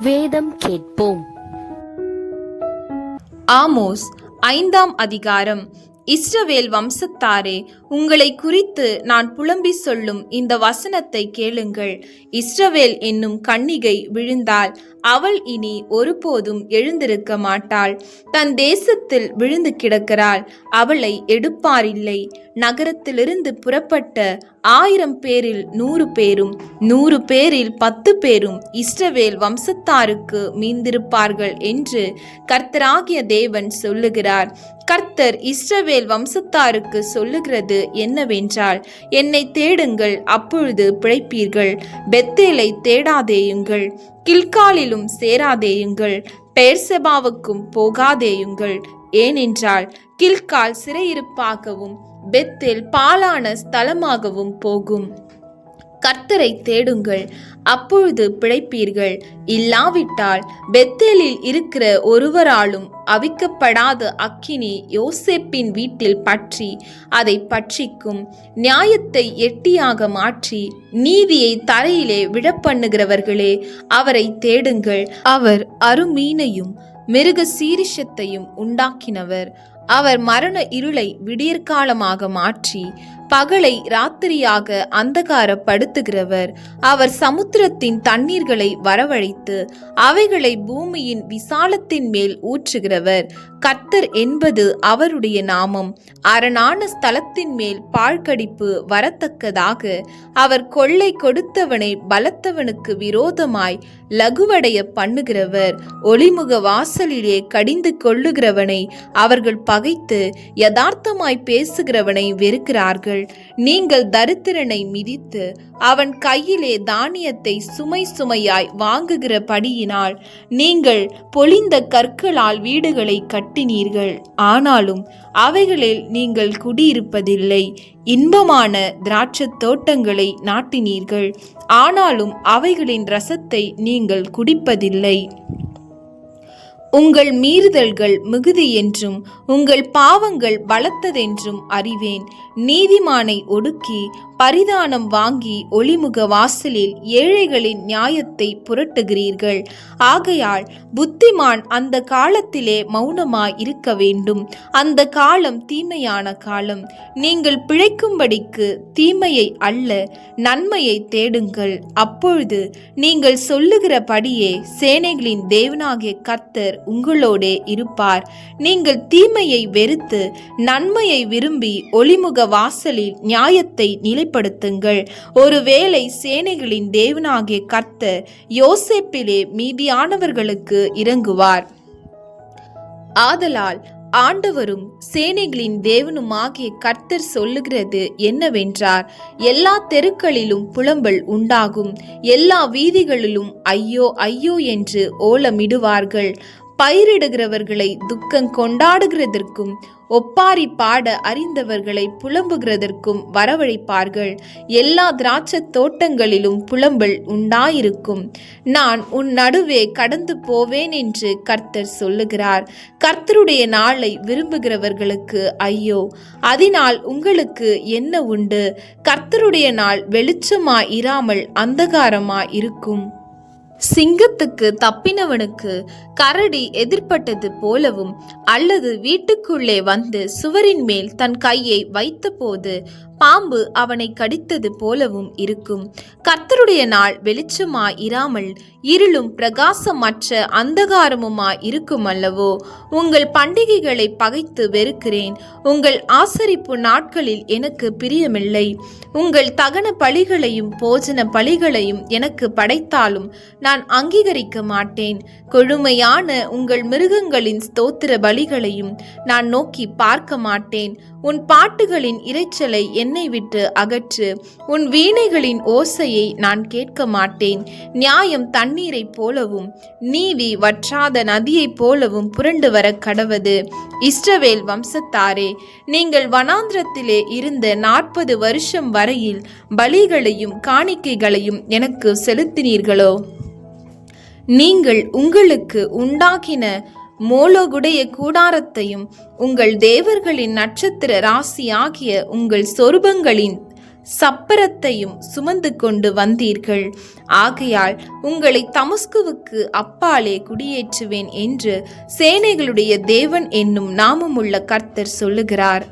வேதம் கேட்போம். ஆமோஸ் ஐந்தாம் அதிகாரம். இஸ்ரவேல் வம்சத்தாரே உங்களை குறித்து நான் புலம்பி சொல்லும் இந்த வசனத்தை கேளுங்கள். இஸ்ரவேல் என்னும் கன்னிகை விழுந்தால் அவள் இனி ஒருபோதும் எழுந்திருக்க மாட்டாள். தன் தேசத்தில் விழுந்து கிடக்கிறாள். அவளை எடுப்பாரில்லை. நகரத்திலிருந்து புறப்பட்ட ஆயிரம் பேரில் நூறு பேரும் நூறு பேரில் பத்து பேரும் இஸ்ரவேல் வம்சத்தாருக்கு மீந்திருப்பார்கள் என்று கர்த்தராகிய தேவன் சொல்லுகிறார். கர்த்தர் இஸ்ரவேல் வம்சத்தாருக்கு சொல்லுகிறது என்னவென்றால் என்னை தேடுங்கள் அப்பொழுது பிழைப்பீர்கள். பெத்தேலை தேடாதேயுங்கள். கில்காலிலும் சேராதேயுங்கள் பெயர்செபாவுக்கும் போகாதேயுங்கள். ஏனென்றால் கில்கால் சிறையிருப்பாகவும் பெத்தில் பாலான ஸ்தலமாகவும் போகும். கர்த்தரை தேடுங்கள். அப்பொழுது பிழைப்பீர்கள். இல்லாவிட்டால் பெத்தேலில் இருக்கிற ஒருவராலும் அவிக்கப்படாத அக்கினி யோசேப்பின் வீட்டில் பற்றி அதை பற்றிக்கும் நியாயத்தை எட்டியாக மாற்றி நீதியை தரையிலே விழப்பண்ணுகிறவர்களே அவரை தேடுங்கள். அவர் அருமீனையும் மிருக சீரிஷத்தையும் உண்டாக்கினவர். அவர் மரண இருளை விடியற்காலமாக மாற்றி பகலை ராத்திரியாக அந்தகாரப்படுத்துகிறவர். அவர் சமுத்திரத்தின் தண்ணீர்களை வரவழைத்து அவைகளை பூமியின் விசாலத்தின் மேல் ஊற்றுகிறவர். கர்த்தர் என்பது அவருடைய நாமம். அரணான ஸ்தலத்தின் மேல் பாழ்கடிப்பு வரத்தக்கதாக. அவர் கொள்ளை கொடுத்தவனை பலத்தவனுக்கு விரோதமாய் லகுவடைய பண்ணுகிறவர். ஒளிமுக வாசலிலே கடிந்து கொள்ளுகிறவனை அவர்கள் பகைத்து யதார்த்தமாய் பேசுகிறவனை வெறுக்கிறார்கள். நீங்கள் தரித்திரனை மிதித்து அவன் கையிலே தானியத்தை சுமை சுமையாய் வாங்குகிறபடியினால் நீங்கள் பொழிந்த கற்களால் வீடுகளை கட்டினீர்கள். ஆனாலும் அவைகளில் நீங்கள் குடியிருப்பதில்லை. இன்பமான திராட்சத் தோட்டங்களை நாட்டினீர்கள். ஆனாலும் அவைகளின் ரசத்தை நீங்கள் குடிப்பதில்லை. உங்கள் மீறுதல்கள் மிகுதி என்றும் உங்கள் பாவங்கள் பலத்ததென்றும் அறிவேன். நீதிமானை ஒடுக்கி பரிதானம் வாங்கி ஒளிமுக வாசலில் ஏழைகளின் நியாயத்தை புரட்டுகிறீர்கள். ஆகையால் புத்திமான் அந்த காலத்திலே மௌனமாய் இருக்க வேண்டும். அந்த காலம் தீமையான காலம். நீங்கள் பிழைக்கும்படிக்கு தீமையை அல்ல நன்மையை தேடுங்கள். அப்பொழுது நீங்கள் சொல்லுகிறபடியே சேனைகளின் தேவனாகிய கர்த்தர் உங்களோடே இருப்பார். நீங்கள் தீமையை வெறுத்து நன்மையை விரும்பி ஒளிமுக வாசலில் நியாயத்தை நிலைப்படுத்துங்கள். ஒருவேளை சேனைகளின் தேவனாகிய கர்த்தர் யோசேப்பிலே மீதியானவர்களுக்கு இறங்குவார். ஆதலால் ஆண்டவரும் சேனைகளின் தேவனுமாகிய கர்த்தர் சொல்லுகிறது என்னவென்றார்? எல்லா தெருக்களிலும் புலம்பல் உண்டாகும். எல்லா வீதிகளிலும் ஐயோ ஐயோ என்று ஓலமிடுவார்கள். பயிரிடுகிறவர்களை துக்கம் கொண்டாடுகிறதற்கும் ஒப்பாரி பாட அறிந்தவர்களை புலம்புகிறதற்கும் வரவழைப்பார்கள். எல்லா திராட்சத் தோட்டங்களிலும் புலம்பல் உண்டாயிருக்கும். நான் உன் நடுவே கடந்து போவேன் என்று கர்த்தர் சொல்லுகிறார். கர்த்தருடைய நாளை விரும்புகிறவர்களுக்கு ஐயோ அதனால் உங்களுக்கு என்ன உண்டு? கர்த்தருடைய நாள் வெளிச்சமா இராமல் அந்தகாரமாய் இருக்கும் சிங்கத்துக்கு தப்பினவனுக்கு கரடி எதிர்ப்பட்டது போலவும் அல்லது வீட்டுக்குள்ளே வந்து சுவரின் மேல் தன் கையை வைத்தபோது பாம்பு அவனை கடித்தது போலவும் இருக்கும். கர்த்தருடைய நாள் வெளிச்சமாய் இராமல் இருளும் பிரகாசமற்ற அந்தகாரமுமாய் இருக்கும் அல்லவோ உங்கள் பண்டிகைகளை பகைத்து வெறுக்கிறேன். உங்கள் ஆசரிப்பு நாட்களில் எனக்கு பிரியமில்லை. உங்கள் தகன பலிகளையும் போஜன பலிகளையும் எனக்கு படைத்தாலும் நான் அங்கீகரிக்க மாட்டேன். கொழுமையான உங்கள் மிருகங்களின் ஸ்தோத்திர பலிகளையும் நான் நோக்கி பார்க்க மாட்டேன். உன் பாட்டுகளின் இரைச்சலை என்னை விட்டு அகற்று உன் வீணைகளின் ஓசையை நான் கேட்க மாட்டேன். நியாயம் தண்ணீரைப் போலவும் நீதி வற்றாத நதியைப் போலவும் புரண்டு வர கடவது. இஸ்ரவேல் வம்சத்தாரே நீங்கள் வனாந்திரத்திலே இருந்த நாற்பது வருஷம் வரையில் பலிகளையும் காணிக்கைகளையும் எனக்கு செலுத்தினீர்களோ? நீங்கள் உங்களுக்கு உண்டாக்கின மோலோகுடைய கூடாரத்தையும் உங்கள் தேவர்களின் நட்சத்திர ராசியாகிய உங்கள் சொருபங்களின் சப்பரத்தையும் சுமந்து கொண்டு வந்தீர்கள். ஆகையால் உங்களை தமஸ்குவுக்கு அப்பாலே குடியேற்றுவேன் என்று சேனைகளுடைய தேவன் என்னும் நாமமுள்ள கர்த்தர் சொல்லுகிறார்.